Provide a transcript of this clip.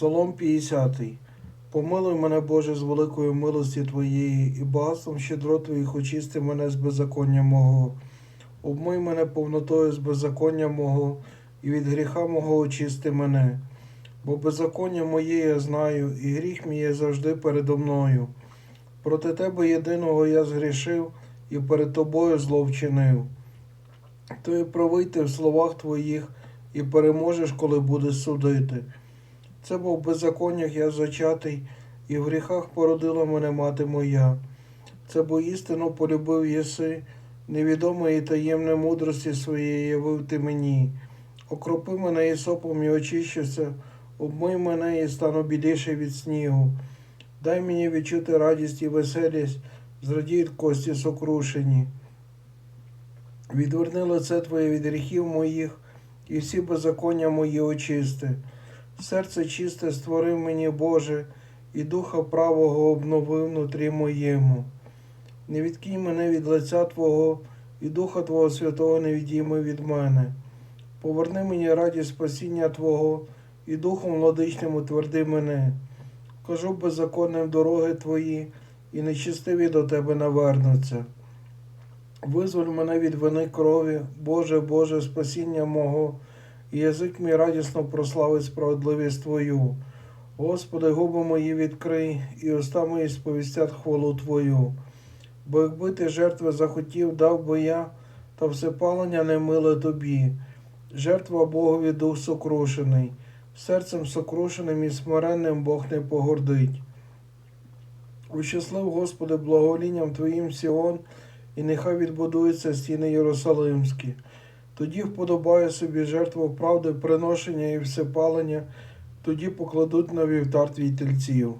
Псалом 50. Помилуй мене, Боже, з великої милості Твоєї, і багатством щедро Твоїх очисти мене з беззаконня мого. Обмий мене повнотою з беззаконня мого, і від гріха мого очисти мене. Бо беззаконня моє я знаю, і гріх мій є завжди передо мною. Проти Тебе єдиного я згрішив і перед Тобою зло вчинив. То і правий ти в словах Твоїх, і переможеш, коли будеш судити. Це був в беззаконнях я зачатий, і в гріхах породила мене мати моя. Це бо істину полюбив єси, невідомої і таємне мудрості своєї явив ти мені. Окропи мене ісопом і очищуся, обмий мене і стану біліше від снігу. Дай мені відчути радість і веселість, зрадіють кості сокрушені. Відверни лице Твоє від гріхів моїх, і всі беззаконня мої очисти. Серце чисте створив мені, Боже, і духа правого обновив внутрі моєму. Не відкинь мене від лиця Твого, і Духа Твого Святого не відійми від мене. Поверни мені радість спасіння Твого, і Духом владичним утверди мене. Кажу беззаконним дороги Твої, і нечистиві до Тебе навернуться. Визволь мене від вини крові, Боже, Боже, спасіння мого, і язик мій радісно прославить справедливість Твою. Господи, губи мої відкрий, і уста мої сповістять хвалу Твою. Бо якби ти жертви захотів, дав би я, та всепалення не миле тобі. Жертва Богові дух сокрушений, серцем сокрушеним і смиренним Бог не погордить. Ущаслив, Господи, благоволінням Твоїм Сіон, і нехай відбудуються стіни Єрусалимські. Тоді вподобає собі жертву правди, приношення і всепалення, тоді покладуть на вівтар твій тельців.